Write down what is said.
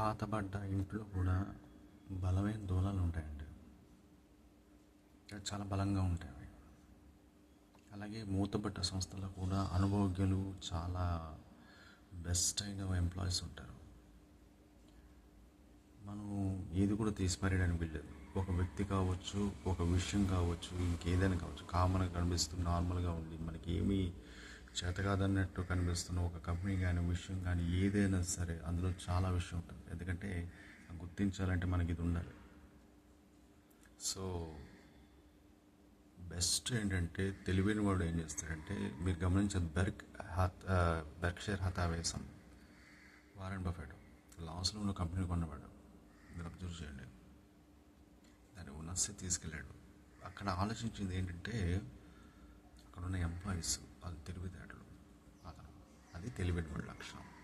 పాతబడ్డ ఇంట్లో కూడా బలమైన దూలాలు ఉంటాయండి. అవి చాలా బలంగా ఉంటాయి. అవి అలాగే మూతబడ్డ సంస్థలో కూడా అనుభవజ్ఞులు చాలా బెస్ట్ అయిన ఎంప్లాయీస్ ఉంటారు. మనం ఏది కూడా తీసి పారేయడానికి ఒక వ్యక్తి కావచ్చు ఒక విషయం కావచ్చు ఇంకేదైనా కావచ్చు కామన్గా కనిపిస్తుంది నార్మల్గా ఉండి మనకి ఏమీ చేతకాదన్నట్టు కనిపిస్తున్న ఒక కంపెనీ కానీ విషయం కానీ ఏదైనా సరే అందులో చాలా విషయం ఉంటుంది. ఎందుకంటే గుర్తించాలంటే మనకి ఇది ఉండాలి. సో బెస్ట్ ఏంటంటే తెలివైన వాడు ఏం చేస్తాడంటే మీరు గమనించదు బెర్క్ హత్ బెర్క్షైర్ హతావేశం వారెన్ బఫెట్ లాస్లో ఉన్న కంపెనీ కొన్నవాడు మీరు అబ్జర్వ్ చేయండి. దాన్ని ఉన్నస్తే తీసుకెళ్ళాడు. అక్కడ ఆలోచించింది ఏంటంటే అక్కడ ఎంప్లాయీస్ వాళ్ళ తెలివితేటలు. అతను. అది తెలివైన వాళ్ళ లక్షణం.